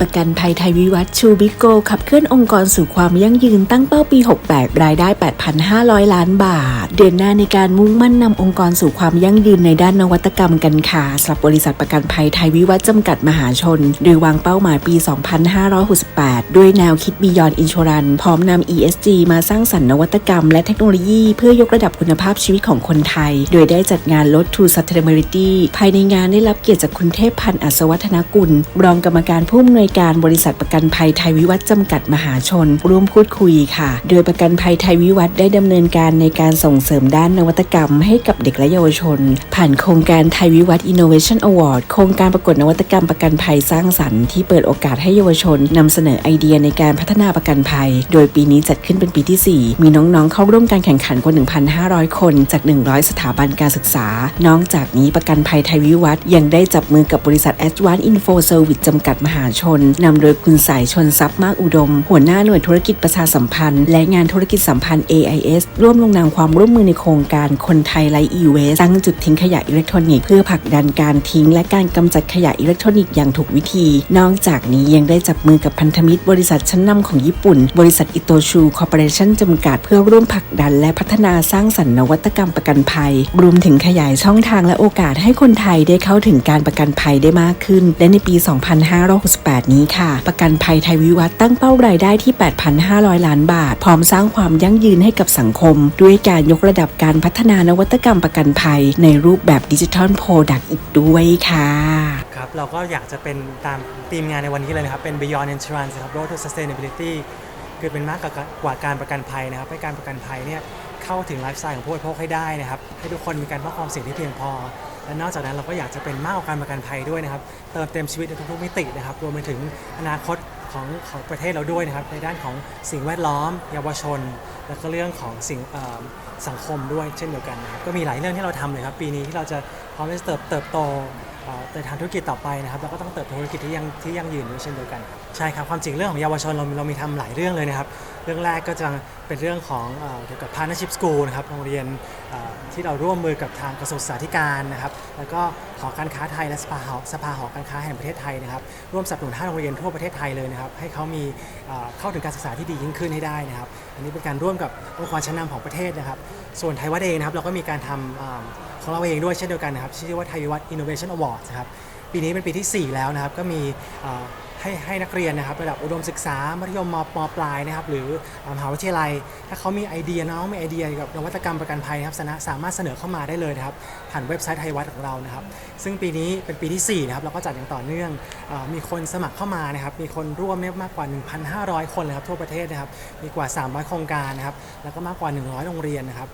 ประกันภัยไทยวิวัฒน์ชูบิโกขับเคลื่อนองค์กรสู่ความยั่งยืนตั้งเป้าปี 68 รายได้ 8,500 ล้านบาท เดือนหน้าในการมุ่งมั่นนำองค์กรสู่ความยั่งยืนในด้านนวัตกรรมกันค่ะสำหรับบริษัทประกันภัยไทยวิวัฒน์จำกัดมหาชน โดยวางเป้าหมายปี 2568 ด้วยแนวคิด Beyond Insurance พร้อมนำ ESG มาสร้างสรรค์นวัตกรรมและเทคโนโลยีเพื่อยกระดับคุณภาพชีวิตของคนไทย โดยได้จัดงาน Road to Sustainability ภายในงานได้รับเกียรติจากคุณเทพพันธ์อัศวัฒนกุล รองกรรมการผู้อำนวยการบริษัทประกันภัยไทยวิวัฒน์จำกัดมหาชน ร่วมพูดคุยค่ะ โดยประกันภัยไทยวิวัฒน์ได้ดำเนินการในการส่งเสริมด้านนวัตกรรม ให้กับเด็กและเยาวชน ผ่านโครงการไทยวิวัฒน์ Innovation Award โครงการประกวดนวัตกรรมประกันภัยสร้างสรรค์ที่เปิดโอกาสให้เยาวชนนำเสนอไอเดียในการพัฒนาประกันภัย โดยปีนี้จัดขึ้นเป็นปีที่ 4 มีน้องๆ เข้าร่วมการแข่งขันกว่า 1,500 คน จาก 100 สถาบันการศึกษา นอกจากนี้ประกันภัยไทยวิวัฒน์ยังได้จับมือกับบริษัท a d v a n c e Info Service จำกัดมหาชนนำโดยคุณสายชนทรัพย์มากอุดม หัวหน้าหน่วยธุรกิจประชาสัมพันธ์ และงานธุรกิจสัมพันธ์ AIS ร่วมลงนามความร่วมมือในโครงการคนไทยไร้อีเวสตั้งจุดทิ้งขยะอิเล็กทรอนิกส์เพื่อผลักดันการทิ้ง และการกำจัดขยะอิเล็กทรอนิกส์อย่างถูกวิธี นอกจากนี้ยังได้จับมือกับพันธมิตรบริษัทชั้นนำของญี่ปุ่น บริษัทอิโตชูคอร์ปอเรชั่นจำกัดเพื่อร่วมผลักดัน และพัฒนาสร้างสรรค์นวัตกรรมประกันภัย รวมถึงขยายช่องทางและโอกาสให้คนไทยได้เข้าถึงการประกันภัยได้มากขึ้น และในปี 2568นี้ค่ะ ประกันภัยไทยวิวัฒน์ตั้งเป้ารายได้ที่ 8,500 ล้านบาท พร้อมสร้างความยั่งยืนให้กับสังคม ด้วยการยกระดับการพัฒนานวัตกรรมประกันภัย ในรูปแบบดิจิทัลโปรดักต์อีกด้วยค่ะ ครับ เราก็อยากจะเป็นตามธีมงานในวันนี้เลยนะครับ เป็น Beyond Insurance ครับ Road to Sustainability คือเป็นมากกว่าการประกันภัยนะครับ ให้การประกันภัยเนี่ยเข้าถึงไลฟ์สไตล์ของผู้บริโภคให้ได้นะครับ ให้ทุกคนมีการป้องกันความเสี่ยงที่เพียงพอ และนอกจากนั้นเราก็อยากจะเป็นมากกว่าการประกันภัยด้วยนะครับ เติมเต็มชีวิตในทุกๆมิตินะครับ รวมไปถึงอนาคตของของประเทศเราด้วยนะครับ ในด้านของสิ่งแวดล้อม เยาวชน แล้วก็เรื่องของสิ่งสังคมด้วยเช่นเดียวกันนะครับก็มีหลายเรื่องที่เราทำเลยครับ ปีนี้ที่เราจะพร้อมที่จะเติบเติบโต เอ่ทางธุรกิจต่อไปนะครับแล้วก็ต้องเติบโตธุรกิจที่ยังที่ยังยืนด้วยเช่นเดียวกันใช่ครับความจริงเรื่องของเยาวชนเราเรามีทำหลายเรื่องเลยนะครับ เรื่องแรกก็จะเป็นเรื่องของเอ่อเกี่ยวกับ partnership school นะครับโรงเรียนเอ่อที่เราร่วมมือกับทางกระทรวงศึกษาธิการนะครับ แล้วก็หอการค้าไทยและสภาหอสภาหอการค้าแห่งประเทศไทยนะครับร่วมสนับสนุน5โรงเรียนทั่วประเทศไทยเลยนะครับให้เขามีเอ่อเข้าถึงการศึกษาที่ดียิ่งขึ้นให้ได้นะครับ อันนี้เป็นการร่วมกับองค์กรชั้นนำของประเทศนะครับ ส่วนไทยวัดเองนะครับเราก็มีการทำอ่าของเราเองด้วยเช่นเดียวกันนะครับชื่อว่าไทยวัด Innovation Award นะครับปีนี้เป็นปีที่ 4 แล้วนะครับก็มีให้ให้นักเรียนนะครับระดับอุดมศึกษามัธยมมปปลายนะครับหรือมหาวิทยาลัย ถ้าเขามีไอเดียน้องมีไอเดียเกี่ยวกับนวัตกรรมประกันภัยนะครับสามารถเสนอเข้ามาได้เลยนะครับผ่านเว็บไซต์ไทยวัดของเรานะครับซึ่งปีนี้เป็นปีที่4นะครับเราก็จัดอย่างต่อเนื่องอมีคนสมัครเข้ามานะครับมีคนร่วมเนี่ยมากกว่า 1,500 คนเลยครับทั่วประเทศนะครับมีกว่า 300 โครงการนะครับแล้วก็มากกว่า 100 โรงเรียนนะครับ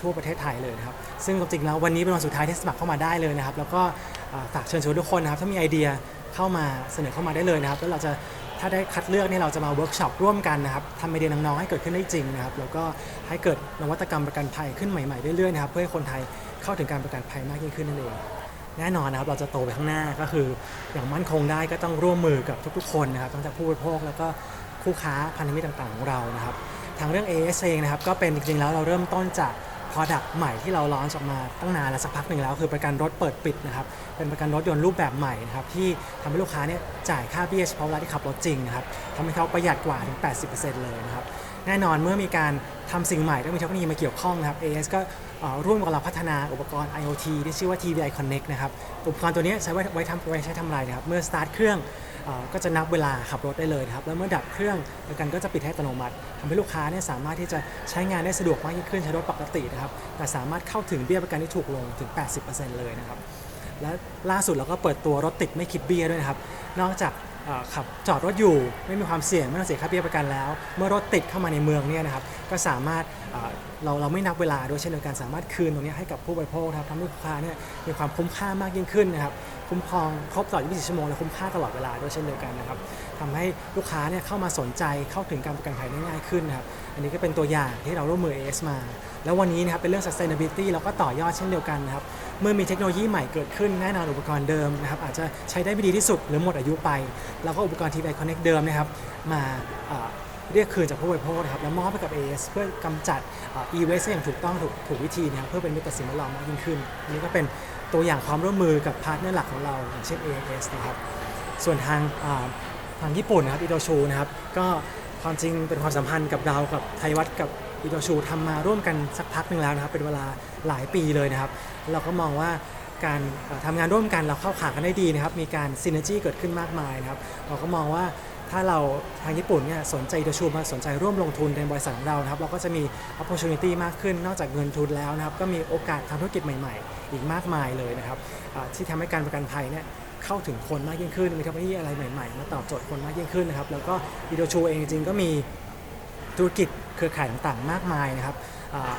ทั่วประเทศไทยเลยนะครับ ซึ่งจริงๆแล้ววันนี้เป็นวันสุดท้ายที่สมัครเข้ามาได้เลยนะครับ แล้วก็ฝากเชิญชวนทุกคนนะครับถ้ามีไอเดียเข้ามาเสนอเข้ามาได้เลยนะครับ แล้วเราจะถ้าได้คัดเลือกเนี่ยเราจะมาเวิร์กช็อปร่วมกันนะครับทำไอเดียน้องๆให้เกิดขึ้นได้จริงนะครับ แล้วก็ให้เกิดนวัตกรรมประกันภัยขึ้นใหม่ๆเรื่อยๆนะครับ เพื่อให้คนไทยเข้าถึงการประกันภัยมากยิ่งขึ้นนั่นเองแน่นอนนะครับเราจะโตไปข้างหน้าก็คืออย่างมั่นคงได้ก็ต้องร่วมมือกับทุกๆ คนนะครับตั้งแต่ผู้บริโภคแล้วก็คู่ค้าพันธมิตรต่างๆของเรานะครับ ทางเรื่อง AS เองนะครับก็เป็นจริงๆแล้วเราเริ่มต้นจาก Product ใหม่ที่เราล้อนออกมาตั้งนานแล้วสักพักหนึ่งแล้ว คือประกันรถเปิดปิดนะครับเป็นประกันรถยนต์รูปแบบใหม่นะครับที่ทำให้ลูกค้าเนี่ยจ่ายค่าเบี้ยเฉพาะเวลาที่ขับรถจริงนะครับทำให้เขาประหยัดกว่าถึง 80%เลยนะครับแน่นอนเมื่อมีการทำสิ่งใหม่ต้องมีเทคโนโลยีมาเกี่ยวข้องนะครับ AS ก็เอ่อร่วมกับเราพัฒนาอุปกรณ์ IoT ที่ชื่อว่า TVI Connect นะครับอุปกรณ์ตัวนี้ใช้ไว้ทำไว้ใช้ทำอะไรนะครับเมื่อสตาร์ทเครื่อง ก็จะนับเวลาขับรถได้เลยนะครับ แล้วเมื่อดับเครื่องประกันก็จะปิดให้อัตโนมัติทำให้ลูกค้าเนี่ยสามารถที่จะใช้งานได้สะดวกมากยิ่งขึ้นใช้รถปกตินะครับ แต่สามารถเข้าถึงเบี้ยประกันที่ถูกลงถึง 80%เลยนะครับ และล่าสุดเราก็เปิดตัวรถติดไม่คิดเบี้ยด้วยนะครับ นอกจากขับจอดรถอยู่ไม่มีความเสี่ยงไม่ต้องเสียค่าเบี้ยประกันแล้ว เมื่อรถติดเข้ามาในเมืองเนี่ยนะครับก็สามารถเราเราไม่นับเวลาด้วยเช่นเดียวกันสามารถคืนตรงนี้ให้กับผู้บริโภคครับทำให้ลูกค้าเนี่ยมีความคุ้มค่ามากยิ่งขึ้นนะครับ คุ้มครองครบตลอด 24 ชั่วโมง และคุ้มค่าตลอดเวลาด้วยเช่นเดียวกันนะครับทำให้ลูกค้าเนี่ยเข้ามาสนใจเข้าถึงการประกันภัยได้ง่ายขึ้นนะครับอันนี้ก็เป็นตัวอย่างที่เราร่วมมือ AS มา แล้ววันนี้นะครับเป็นเรื่อง sustainability เราก็ต่อยอดเช่นเดียวกันนะครับเมื่อมีเทคโนโลยีใหม่เกิดขึ้นแน่นอนอุปกรณ์เดิมนะครับอาจจะใช้ได้ไม่ดีที่สุดหรือหมดอายุไปเราก็อุปกรณ์ TVI Connect เดิมนะครับมา เรียกคืนจากผู้บริโภคนะครับแล้วมอบให้กับ AS เพื่อกำจัดอ่อ e-waste อย่างถูกต้องถูกถูกวิธีนะครับเพื่อเป็นมิตรสิ่งแวดล้อมมากยิ่งขึ้นอันนี้ก็เป็นตัวอย่างความร่วมมือกับพาร์ทเนอร์หลักของเราอย่างเช่น AS นะครับส่วนทางทางญี่ปุ่นนะครับอิโดชูนะครับก็ความจริงเป็นความสัมพันธ์กับเรากับไทยวัดกับอิโดชูทำมาร่วมกันสักพักหนึ่งแล้วนะครับเป็นเวลาหลายปีเลยนะครับ เราก็มองว่าการเอ่อทำงานร่วมกันเราเข้าขากันได้ดีนะครับ มีการซินเนจีเกิดขึ้นมากมายนะครับ เราก็มองว่า ถ้าเราทางญี่ปุ่นเนี่ยสนใจอิโดชูมาสนใจร่วมลงทุนในบริษัทของเรานะครับเราก็จะมี opportunity มากขึ้นนอกจากเงินทุนแล้วนะครับก็มีโอกาสทางธุรกิจใหม่ ๆ อีกมากมายเลยนะครับที่ทำให้การประกันภัยเนี่ยเข้าถึงคนมากยิ่งขึ้นมีเทคโนโลยีอะไรใหม่ๆ มาตอบโจทย์คนมากยิ่งขึ้นนะครับแล้วก็อีโดชูเองจริงๆก็มีธุรกิจเครือข่ายต่างๆ มากมายนะครับ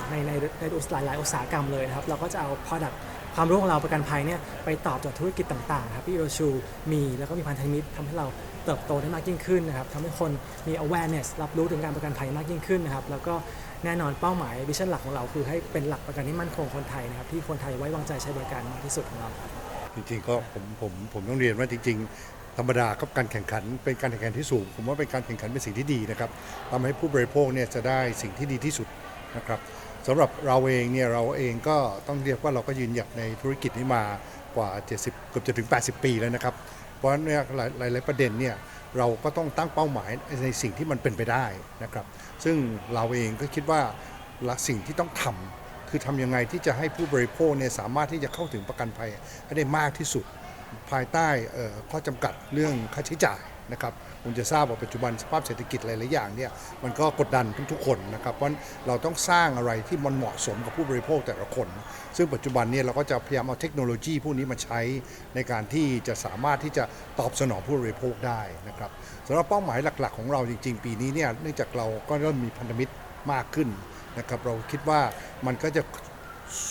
ในในในหลายๆอุตสาหกรรมเลยนะครับ เราก็จะเอา product ความรู้ของเราประกันภัยเนี่ยไปตอบโจทย์ธุรกิจต่างๆครับที่โดชูมีแล้วก็มีพันธมิตรทำให้เราเติบโตได้มากยิ่งขึ้นนะครับทำให้คนมี awareness รับรู้ถึงการประกันภัยมากยิ่งขึ้นนะครับ แล้วก็แน่นอนเป้าหมายวิชั่นหลักของเราคือให้เป็นหลักประกันที่มั่นคงคนไทยนะครับที่คนไทยไว้วางใจใช้บริการมากที่สุดของเราครับจริงๆก็ผมผมผมต้องเรียนว่าจริง ๆ ธรรมดากับการแข่งขันเป็นการแข่งขันที่สูง ผมว่าเป็นการแข่งขันเป็นสิ่งที่ดีนะครับทำให้ผู้บริโภคเนี่ยจะได้สิ่งที่ดีที่สุด นะครับสำหรับเราเองเนี่ยเราเองก็ต้องเรียกว่าเราก็ยืนหยัดในธุรกิจนี้มากว่า 70เกือบจะถึง 80 ปีแล้วนะครับ เพราะฉะนั้นเนี่ยหลายหลายหลายประเด็นเนี่ยเราก็ต้องตั้งเป้าหมายในสิ่งที่มันเป็นไปได้นะครับ ซึ่งเราเองก็คิดว่าสิ่งที่ต้องทำคือทำยังไงที่จะให้ผู้บริโภคเนี่ยสามารถที่จะเข้าถึงประกันภัยให้ได้มากที่สุด ภายใต้ข้อจำกัดเรื่องค่าใช้จ่าย นะครับคุณจะทราบว่าปัจจุบันสภาพเศรษฐกิจหลายๆอย่างเนี่ยมันก็กดดันทุกๆคนนะครับเพราะเราต้องสร้างอะไรที่มันเหมาะสมกับผู้บริโภคแต่ละคน ซึ่งปัจจุบันเนี่ยเราก็จะพยายามเอาเทคโนโลยีพวกนี้มาใช้ในการที่จะสามารถที่จะตอบสนองผู้บริโภคได้นะครับสำหรับเป้าหมายหลัก ๆ ของเราจริง ๆ ปีนี้เนี่ยเนื่องจากเราก็เริ่มมีพันธมิตรมากขึ้นนะครับเราคิดว่ามันก็จะ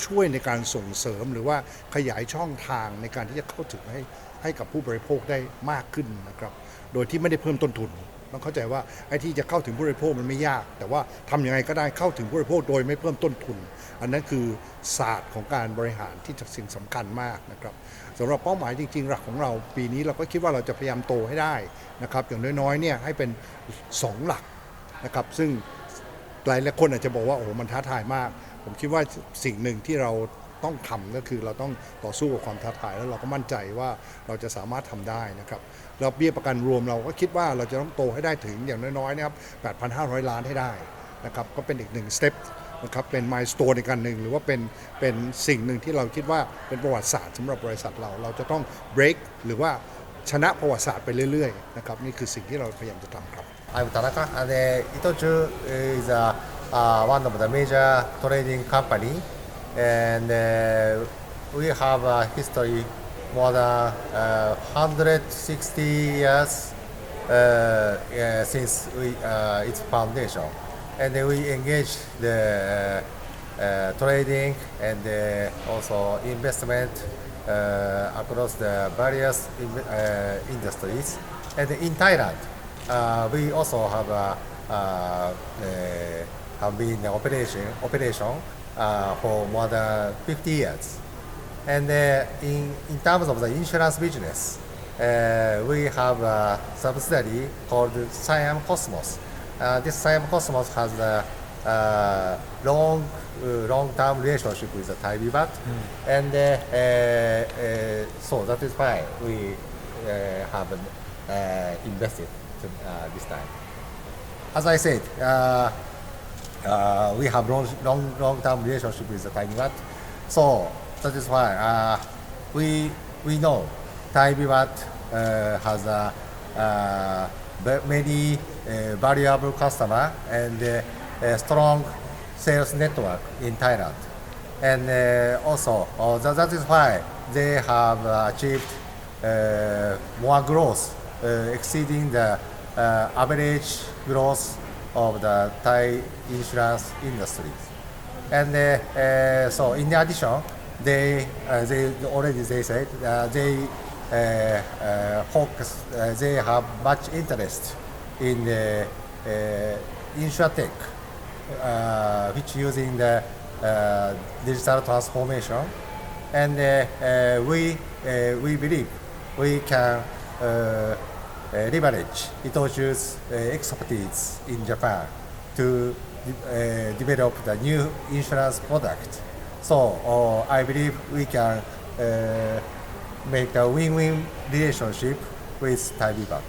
ช่วยในการส่งเสริมหรือว่าขยายช่องทางในการที่จะเข้าถึงให้ ให้กับผู้บริโภคได้มากขึ้นนะครับ โดยที่ไม่ได้เพิ่มต้นทุน ต้องเข้าใจว่าไอ้ที่จะเข้าถึงผู้บริโภคมันไม่ยาก แต่ว่าทำยังไงก็ได้เข้าถึงผู้บริโภคโดยไม่เพิ่มต้นทุน อันนั้นคือศาสตร์ของการบริหารที่สิ่งสำคัญมากนะครับสำหรับเป้าหมายจริงๆ หลักของเราปีนี้เราก็คิดว่าเราจะพยายามโตให้ได้นะครับ อย่างน้อยๆเนี่ยให้เป็นสองหลักนะครับ ซึ่งหลายหลายคนอาจจะบอกว่าโอ้โหมันท้าทายมาก ผมคิดว่าสิ่งหนึ่งที่เรา ต้องทำก็คือเราต้องต่อสู้กับความท้าทายแล้วเราก็มั่นใจว่าเราจะสามารถทำได้นะครับแล้วเบี้ยประกันรวมเราก็คิดว่าเราจะต้องโตให้ได้ถึงอย่างน้อยๆนะครับ 8,500 ล้านให้ได้นะครับก็เป็นอีกหนึ่งสเต็ปนะครับเป็นมายส n e ในการหนึ่งหรือว่าเป็นเป็นสิ่งหนึ่งที่เราคิดว่าเป็นประวัติศาสตร์สำหรับบริษัทเราเราจะต้อง break หรือว่าชนะประวัติศาสตร์ไปเรื่อยๆนะครับนี่คือสิ่งที่เราพยายามจะทำครับ I'm Tanaka, and uh, Itochu is uh, uh, one of the major trading company, and uh, we have a history more than uh, 160 years uh, since we, uh, its foundation, and we engage the uh, trading and uh, also investment uh, across the various in- uh, industries. And in Thailand, uh, we also have a, uh, uh, have been in operation operation uh, for more than 50 years. And uh, in, in terms of the insurance business, uh, we have a subsidiary called Siam Cosmos. Uh, this Siam Cosmos has a long, uh, long-term relationship with the Thai Vivat, and uh, uh, uh, so that is why we uh, have uh, invested to, uh, this time. As I said, uh, uh, we have long, long, long-term relationship with the Thai Vivat. So that is why uh, we we know Thai Vivat uh, has a uh, many uh, valuable customer and uh, a strong sales network in Thailand. And uh, also, uh, that, that is why they have achieved uh, more growth, uh, exceeding the uh, average growth of the Thai insurance industry. And uh, uh, so, in addition, they uh, they already they said uh, they focus. They have much interest in uh, insurtech, which using the digital transformation, and we we believe we can. Uh, leverage Itochu's uh, expertise in Japan to de- uh, develop the new insurance product. So uh, I believe we can uh, make a win-win relationship with Thai Vivat.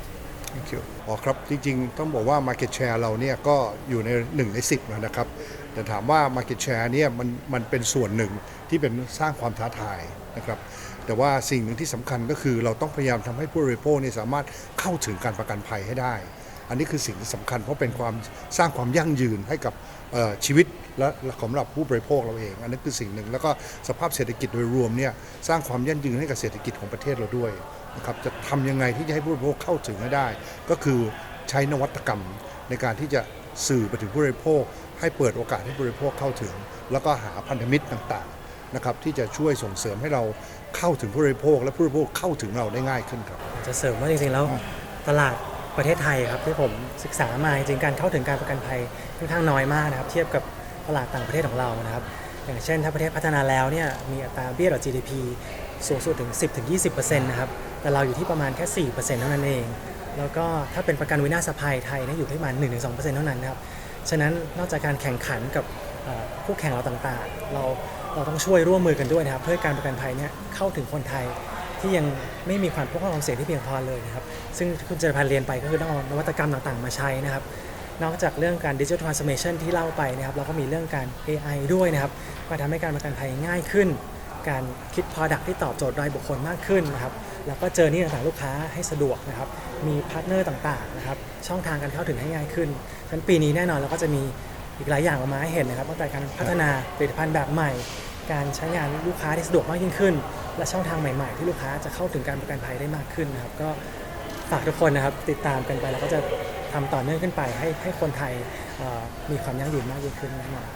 Thank you อ๋อครับ จริงๆ ต้องบอกว่า Market Share เราเนี่ยก็อยู่ใน1ใน10แล้วนะครับ แต่ถามว่า Market Share เนี่ยมันมันเป็นส่วนหนึ่งที่เป็นสร้างความท้าทายนะครับ แต่ว่าสิ่งหนึ่งที่สำคัญก็คือเราต้องพยายามทำให้ผู้บริโภคเนี่ยสามารถเข้าถึงการประกันภัยให้ได้ อันนี้คือสิ่งที่สำคัญเพราะเป็นความสร้างความยั่งยืนให้กับชีวิตและสำหรับผู้บริโภคเราเอง อันนี้คือสิ่งหนึ่งแล้วก็สภาพเศรษฐกิจโดยรวมเนี่ยสร้างความยั่งยืนให้กับเศรษฐกิจของประเทศเราด้วยนะครับจะทำยังไงที่จะให้ผู้บริโภคเข้าถึงให้ได้ ก็คือใช้นวัตกรรมในการที่จะสื่อไปถึงผู้บริโภค ให้เปิดโอกาสให้ผู้บริโภคเข้าถึง แล้วก็หาพันธมิตรต่าง นะครับที่จะช่วยส่งเสริมให้เราเข้าถึงผู้บริโภค และผู้บริโภคเข้าถึงเราได้ง่ายขึ้นครับ จะเสริมว่าจริงๆแล้วตลาดประเทศไทยครับที่ผมศึกษามาจริงๆการเข้าถึงการประกันภัยค่อนข้างน้อยมากนะครับเทียบกับตลาดต่างประเทศของเรานะครับ อย่างเช่นถ้าประเทศพัฒนาแล้วเนี่ยมีอัตราเบี้ยต่อ GDP สูงสุดถึง 10-20%นะครับแต่เราอยู่ที่ประมาณแค่ 4%เท่านั้นเอง แล้วก็ถ้าเป็นประกันวินาศภัยไทยเนี่ยอยู่ที่ประมาณ 1-2%เท่านั้นนะครับฉะนั้นนอกจากการแข่งขันกับเอ่อคู่แข่งเราต่างๆ เรา เราต้องช่วยร่วมมือกันด้วยนะครับ เพื่อการประกันภัยเนี่ยเข้าถึงคนไทยที่ยังไม่มีความป้องกันความเสี่ยงที่เพียงพอเลยนะครับ ซึ่งคุณเจริญพันธ์เรียนไปก็คือต้องเอานวัตกรรมต่างๆ มาใช้นะครับ นอกจากเรื่องการดิจิทัลทรานส์ m a t i o n ที่เล่าไปนะครับ เราก็มีเรื่องการ AI ด้วยนะครับมาทำให้การประกันภัยง่ายขึ้น การคิด Product ที่ตอบโจทย์รายบุคคลมากขึ้นนะครับ แล้วก็เจอนี่ต่างๆลูกค้าให้สะดวกนะครับ มีพาร์ทเนอร์ต่างๆนะครับ ช่องทางการเข้าถึงให้ง่ายขึ้นฉะนั้นปีนี้แน่นอนเราก็จะมี อีกหลายอย่างออกมาให้เห็นนะครับตั้งแต่การพัฒนาผลิตภัณฑ์แบบใหม่ การใช้งานลูกค้าที่สะดวกมากยิ่งขึ้น และช่องทางใหม่ๆ ที่ลูกค้าจะเข้าถึงการประกันภัยได้มากขึ้นนะครับ ก็ฝากทุกคนนะครับติดตามกันไปแล้วก็จะทำต่อเนื่องขึ้นไปให้ให้คนไทยมีความยั่งยืนมากยิ่งขึ้นแน่นอน